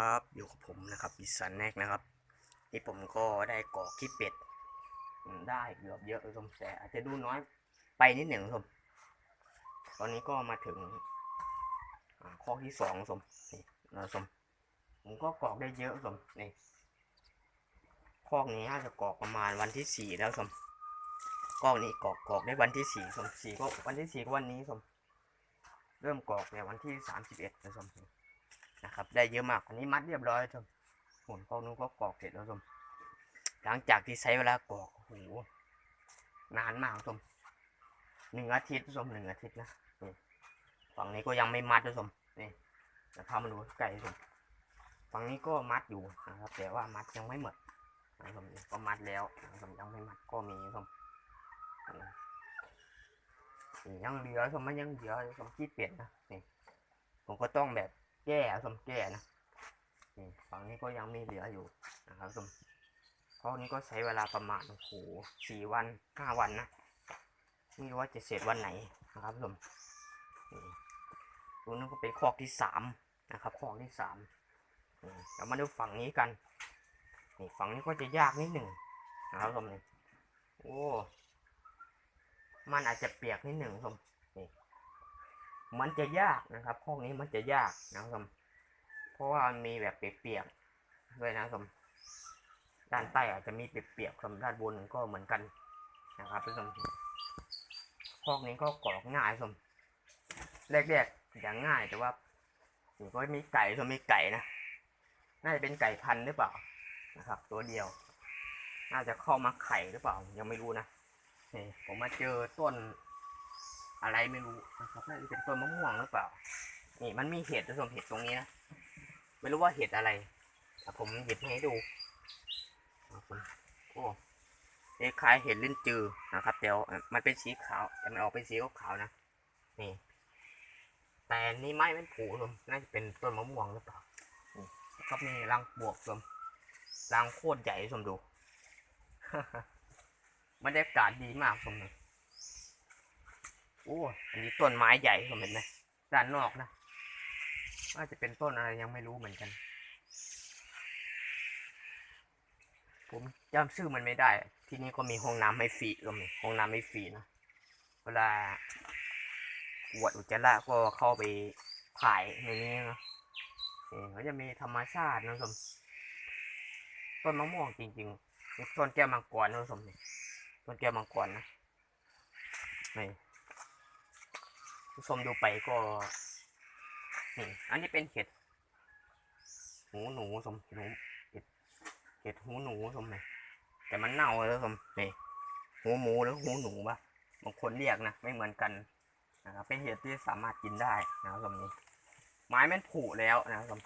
ครับอยู่กับผมนะครับบิสันแนกนะครับนี่ผมก็ได้กอกขี้เป็ดได้เกือบเยอะเลยผมแต่อาจจะดูน้อยไปนิดหนึ่งผมตอนนี้ก็มาถึงข้อที่สองสมนี่นะสมผมก็กรอกได้เยอะสมนี่ข้อนี้น่าจะกรอกประมาณวันที่สี่แล้วสมข้อนี้กรอกกรอกได้วันที่สี่สมสี่ก็วันที่สี่วันนี้สมเริ่มกรอกในวันที่สามสิบเอ็ดนะสม นะครับ ได้เยอะมากอันนี้มัดเรียบร้อยชมหุ่นพวกนู้นก็กรอกเสร็จแล้วชมหลังจากที่ใช้เวลากรอกโอ้โหนานมากชมหนึ่งอาทิตย์ชมหนึ่งอาทิตย์นะฝั่งนี้ก็ยังไม่มัดนะชมนี่จะพามาดูไก่ชมฝั่งนี้ก็มัดอยู่นะครับแต่ว่ามัดยังไม่หมดนะครับนี่ก็มัดแล้วนะครับยังไม่มัดก็มีชมนี่นี่ยังเหลือชมมันยังเหลือชมขี้เป็ดนะนี่ผมก็ต้องแบบ แก้สมแก้นะฝั่งนี้ก็ยังมีเหลืออยู่นะครับสมเพราะนี้ก็ใช้เวลาประมาณโอ้โหสี่วันห้าวันนะไม่รู้ว่าจะเสร็จวันไหนนะครับสมตัวนี้ก็เป็นคอกที่สามนะครับคอกที่สามนี่เรามาดูฝั่งนี้กันนี่ฝั่งนี้ก็จะยากนิดหนึ่งนะครับสมโอ้มันอาจจะเปียกนิดหนึ่งสม มันจะยากนะครับห้องนี้มันจะยากนะครับเพราะว่ามันมีแบบเปียกๆด้วยนะครับด้านใต้อาจจะมีเปียกๆครับด้านบนก็เหมือนกันนะครับผู้ชมห้องนี้ก็กรอกง่ายสมแรกๆอย่างง่ายแต่ว่านี่ก็มีไก่ก็มีไก่นะ น่าจะเป็นไก่พันธุ์หรือเปล่านะครับ ตัวเดียว น่าจะเข้ามาไข่หรือเปล่า ยังไม่รู้นะนี่ผมมาเจอต้น อะไรไม่รู้นะครับน่าจะเป็นต้นมะม่วงหรือเปล่า นี่มันมีเห็ดผสมเห็ดตรงนี้นะ ไม่รู้ว่าเห็ดอะไรแต่ผมหยิบให้ดูโอ้คล้ายเห็ดลิ้นจือนะครับเดี๋ยวมันเป็นสีขาว แต่มันออกเป็นสีขาวนะ นี่ แต่นี่ไม้มันผูลมน่าจะเป็นต้นมะม่วงหรือเปล่านี่แล้วก็มีรังบวกลมรังโคตรใหญ่สมดูบรรยากาศดีมากสมดู โอ้อันนี้ต้นไม้ใหญ่ผมเห็นไหมด้านนอกนะว่าจะเป็นต้นอะไรยังไม่รู้เหมือนกัน ผมจำชื่อมันไม่ได้ ที่นี่ก็มีห้องน้ำไม่ฟรีก็มีห้องน้ำไม่ฟรีนะเวลาปวดอุจจาระก็เข้าไปถ่ายในนี้นะเขาจะมีธรรมชาตินะสมต้นมะม่วงจริงๆต้นแก้วมังกรนะสมต้นแก้วมังกรนะนี่ ผู้ชมดูไปก็นี่อันนี้เป็นเห็ดหูหนูสมหนูเห็ดเห็ดหูหนูสมเลยแต่มันเน่าแล้วสมนี่หูหมูหรือหูหนูปะบางคนเรียกนะไม่เหมือนกันนะครับเป็นเห็ดที่สามารถกินได้นะครับสมนี้ ไม้มันผุแล้วนะครับสม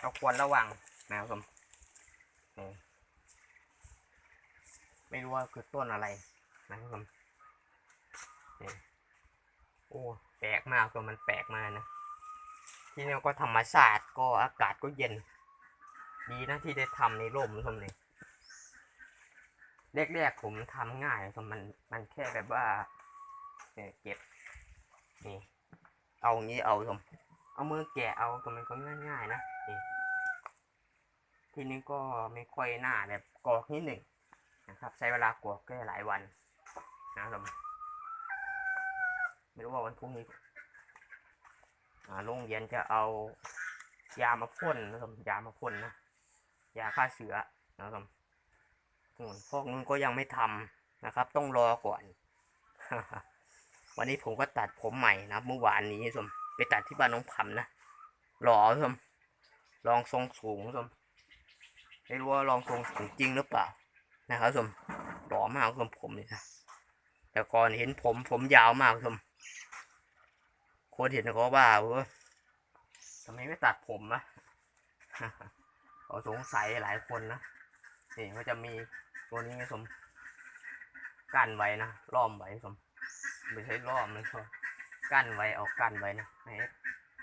เราควรระวังนะครับสมไม่รู้ว่าคือต้นอะไรนะครับสม อ้แปลกมากตัวมันแปลกมากนะ ที่นี่ก็ธรรมชาติก็อากาศก็เย็น ดีนะที่ได้ทำในร่มสมนี่แรกๆผมทำง่ายสมมันมันแค่แบบว่าเก็บนี่เอางี้เอาสมเอามือแกะเอาตัวมันก็ง่ายๆนะนี่ทีนี้ก็ไม่ค่อยหน้าแบบกรอกนิดหนึ่งนะครับ ใช้เวลากรอกแค่หลายวันนะครับ ไม่รู้ว่าวันพรุ่งนี้อ่าโรงเรียนจะเอายามาพ่นนะครับยามาพ่นนะยาฆ่าเชื้อนะครับพวกนู้นก็ยังไม่ทำนะครับ ต้องรอก่อน วันนี้ผมก็ตัดผมใหม่นะเมื่อวานนี้สมไปตัดที่บ้านน้องผำนะหล่อสมลองทรงสูงสมไม่รู้ว่าลองทรงสูงจริงหรือเปล่านะครับสมหล่อมากสมผมนี่นะแต่ก่อนเห็นผมผมยาวมากสม คนเห็นเขาว่าเว้ยทำไมไม่ตัดผมนะเขาสงสัยหลายคนนะนี่ก็จะมีตัวนี้สมกั้นไว้นะล้อมไว้สมไม่ใช่ล้อมเลยก็กั้นไว้เอากั้นไว้นะให้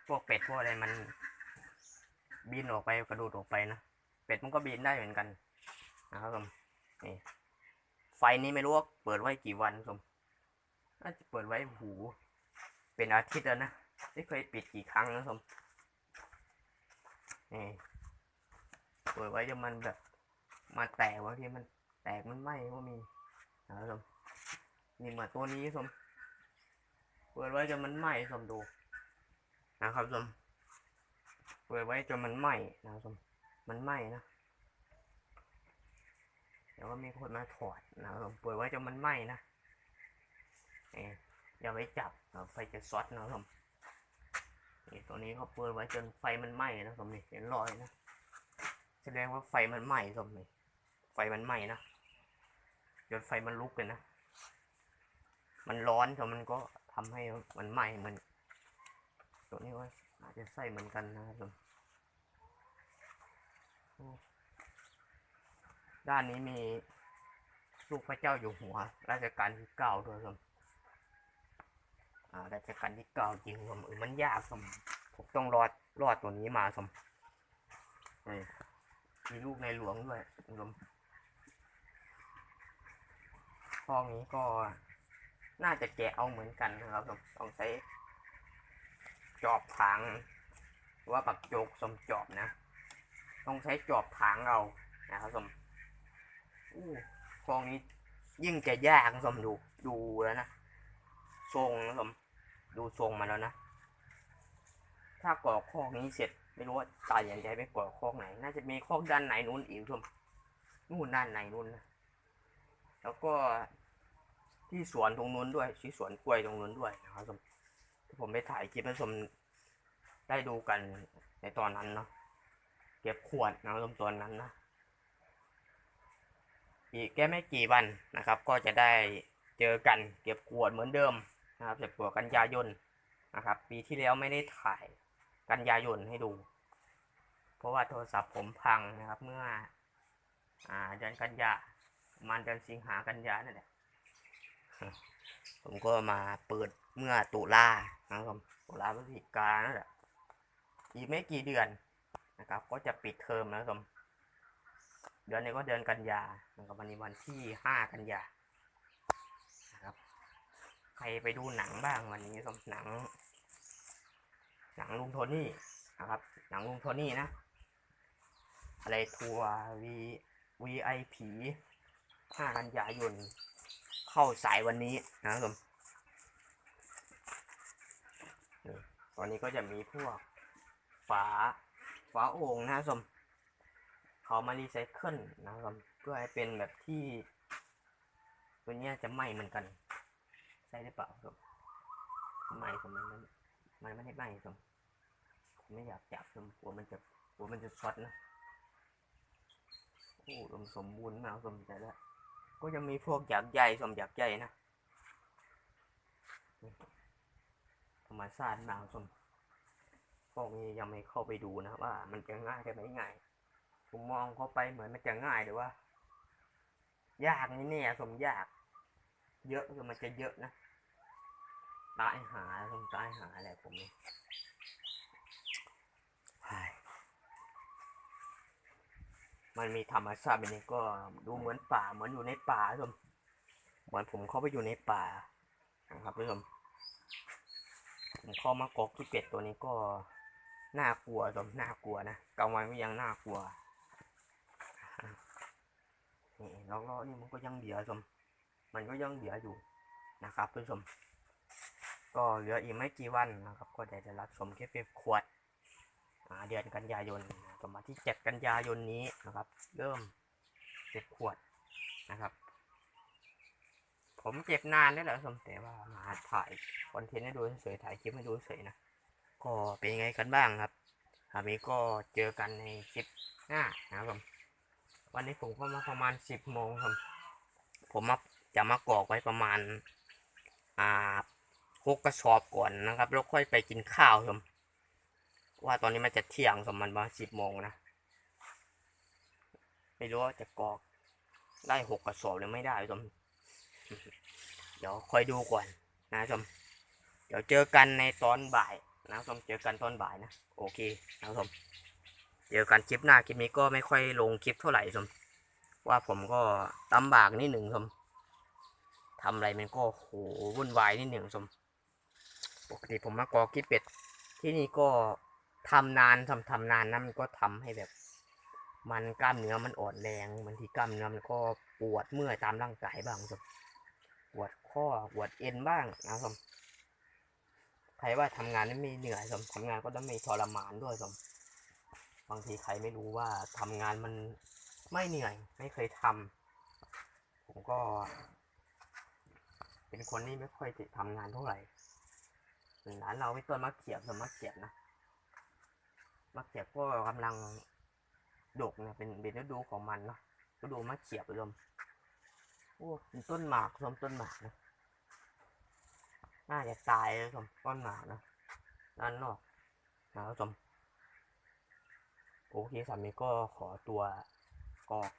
พวกเป็ดพวกอะไรมัน บินออกไปกระโดดออกไปนะเป็ดมันก็บินได้เหมือนกันนะครับสมนี่ไฟนี้ไม่รู้ว่าเปิดไว้กี่วันสมน่าจะเปิดไว้หู เป็นอาทิตย์แล้วนะไม่เคยปิดกี่ครั้งนะสมนี่เปิดไว้จนมันแบบมาแตกบางทีมันแตกมันไหม้ก็มีนะครับผมนี่เหมือนตัวนี้สมเปิดไว้จนมันไหม้สมดูนะครับสมเปิดไว้จนมันไหม้นะครับสมมันไหม้นะเดี๋ยวก็มีคนมาถอดนะครับผมเปิดไว้จนมันไหม้นะเอ๊ อย่าไปจับไฟจะช็อตนะครับนี่ตัวนี้เขาเปิดไว้จนไฟมันไหม้นะสมนี่เห็นรอยนะแสดงว่าไฟมันไหม้สมนี่ไฟมันไหม้นะจนไฟมันลุกเลยนะ มันร้อนจนมันก็ทำให้มันไหม้มันตัวนี้ว่าอาจจะใส่เหมือนกันนะครับผมด้านนี้มีลูกพระเจ้าอยู่หัวรัชกาลที่เก้าด้วยครับ อ่ารัชกาลที่เก้าจริงผมเออมันยากสมผมต้องรอดรอดตัวนี้มาสมมีลูกในหลวงด้วยผมห้องนี้ก็น่าจะแกะเอาเหมือนกันนะครับผมต้องใช้จอบถางหรือว่าปักโจกสมจอบนะ ต้องใช้จอบถางเอานะครับสมอู้ห้องนี้ยิ่งจะยากสมดูดูแล้วนะทรงนะผม ดูทรงมาแล้วนะ ถ้าก่อคอกนี้เสร็จ ไม่รู้ว่าตายอย่างใจไปก่อคอกไหน น่าจะมีคอกด้านไหนนู้นอีกทุมนู่นด้านไหนนู้นนะแล้วก็ที่สวนตรงนู้นด้วยที่สวนกล้วยตรงนู้นด้วยนะครับผมผมไปถ่ายคลิปให้ชมได้ดูกันในตอนนั้นเนาะเก็บขวดนะครับตอนนั้นนะอีกแค่ไม่กี่วันนะครับ ก็จะได้เจอกันเก็บขวดเหมือนเดิม นะครับเก็บขวกันยายนนะครับ ปีที่แล้วไม่ได้ถ่ายกันยายนให้ดู เพราะว่าโทรศัพท์ผมพังนะครับ เมื่ออ่าเดือนกันยามันเดือนสิงหากันยานั่นแหละผมก็มาเปิดเมื่อตุลานะครับตุลาพฤศจิกานั่นแหละอีกไม่กี่เดือนนะครับ ก็จะปิดเทอมนะครับเดือนนี้ก็เดือนกันยานะครับวันนี้วันที่ห้ากันยานะ รไปดูหนังบ้างวันนี้สมหนัง หนังลุงโทนี่นะครับ หนังลุงโทนี่นะ อะไรทัวร์วีวีไอผีห้ากันยายน เข้าสายวันนี้นะครับผมตอนนี้ก็จะมีพวกฝาฝาโอ่งนะครับผมเขามารีไซเคิลนะครับผมเพื่อให้เป็นแบบที่ตัวเนี้ยจะไหม้เหมือนกัน ช่หรือเปล่าครับไม้มมันมันมันไม่ได้ไหม้มผมไม่อยากจับผมกลัวมันจะกลัวมันจะช็อตนะโอ้รวมสมบูรณ์มากสมใจแล้วก็ยังมีพวกหยากใหญ่สมหยากใหญ่นะธรรมชาติมากสมพวกนี้ยังไม่เข้าไปดูนะว่า มันจะง่ายได้ไหมง่ายผมมองเข้าไปเหมือนมันจะง่ายหรือว่า ยากนี่เนี่ยสมยาก เยอะคือมันจะเยอะนะ ตายหาสมตายหาแหละผมนี่เฮ้ยมันมีธรรมชาติแบบนี้ก็ดูเหมือนป่าเหมือนอยู่ในป่าสมเหมือนผมเข้าไปอยู่ในป่านะครับผู้ชมผมเข้ามากอกที่เป็ดตัวนี้ก็น่ากลัวสมน่ากลัวนะกลางวันก็ยังน่ากลัวนี่ล้อๆนี่มันก็ยังเหลือสมมันก็ยังเหลืออยู่นะครับผู้ชม ก็เหลืออีกไม่กี่วันนะครับ ก็จะได้รับชมแค่เพียงขวดเดือนกันยายนต่อมาที่เจ็ดกันยายนนี้นะครับ เริ่มเจ็บขวดนะครับ ผมเจ็บนานนี่แหละสมแต่ว่ามาถ่ายคอนเทนต์ให้ดูเฉยถ่ายคลิปให้ดูเฉยนะก็เป็นยังไงกันบ้างครับคราวนี้ก็เจอกันในคลิปหน้านะครับผมวันนี้ผมก็มาประมาณสิบโมงครับ ผมมาจะมากรอกไว้ประมาณ อ่า หกกระสอบก่อนนะครับ แล้วค่อยไปกินข้าวครับว่าตอนนี้มันจะเที่ยงสมมันมาสิบโมงนะ ไม่รู้ว่าจะกรอกได้หกกระสอบหรือไม่ได้สมเดี๋ยวค่อยดูก่อนนะสมเดี๋ยวเจอกันในตอนบ่ายนะสมเจอกันตอนบ่ายนะ โอเคนะสมเจอกันคลิปหน้าคลิปนี้ก็ไม่ค่อยลงคลิปเท่าไหร่สมว่าผมก็ลำบากนิดหนึ่งสมทำอะไรมันก็โหวุ่นวายนิดหนึ่งสม ปกติผมมากอคลิปเป็ด ที่นี่ก็ทำนานทำทำนานนะมันก็ทำให้แบบ มันกล้ามเนื้อมันอ่อนแรงบางทีกล้ามเนื้อมันก็ปวดเมื่อยตามร่างกายบ้างครับปวดข้อปวดเอ็นบ้างนะครับใครว่าทำงานนั้นไม่เหนื่อยครับทำงานก็ต้องไม่ทรมานด้วยครับบางทีใครไม่รู้ว่าทำงานมันไม่เหนื่อย ไม่เคยทำผมก็ เป็นคนที่ไม่ค่อยจะทำงานเท่าไหร่ ร้านเราไม่ต้นมะเขียบสมมะเขียบนะมะเขียบก็กำลังดกนะเป็นเป็นฤดูของมันเนาะฤดูมะเขียบรวมโอ้เป็นต้นหมากรวมต้นหมากนะน่าจะตายแล้วสมต้นหมากนะด้านนอกนะครับสมโอเคสามีก็ขอตัวกอก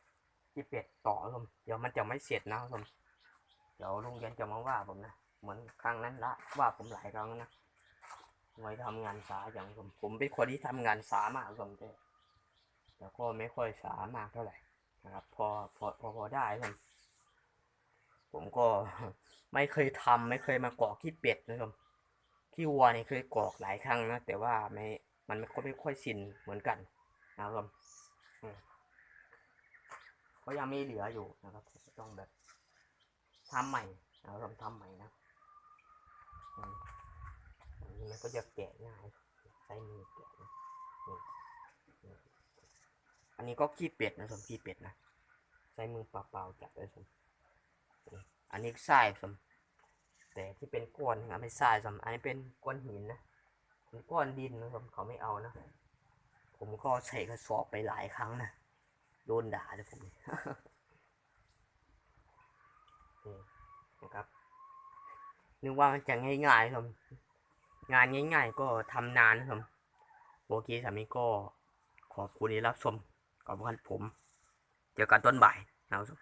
ที่เป็ดต่อครับผมเดี๋ยวมันจะไม่เสร็จนะครับผมเดี๋ยวลุงยันจะมาว่าผมนะ เหมือนครั้งนั้นละว่าผมหลายครั้งนะไว้ทำงานสาอย่างผมผมเป็นคนที่ทำงานสามากผมแต่แต่ก็ไม่ค่อยสามากเท่าไหร่นะครับ พอพอพอพอได้ผมผมก็ไม่เคยทำไม่เคยมากอกขี้เป็ดนะครับขี้วัวเนี่ยเคยกอกหลายครั้งนะแต่ว่าไม่มันก็ไม่ค่อยชินเหมือนกันนะครับก็ยังมีเหลืออยู่นะครับ ต้องแบบทำใหม่เราลองทำใหม่นะ อันนี้มันก็จะแกะง่ายใช้มือแกะนะอันนี้ก็ขี้เป็ดนะสมขี้เป็ดนะใช้มือเปล่าๆจับได้สมอันนี้ทรายสมแต่ที่เป็นก้อนนะไม่ทรายสมอันนี้เป็นก้อนหินนะเป็นก้อนดินนะสมเขาไม่เอานะผมก็ใช้กระสอบไปหลายครั้งนะโดนด่าเลยผมนี่นะครับ นึกว่ามันจะง่ายๆครับงานง่ายๆก็ทำนานนะครับโอเคสามีก็ขอบคุณที่รับชมขอบคุณผม เจอกันต้นบ่ายนะครับ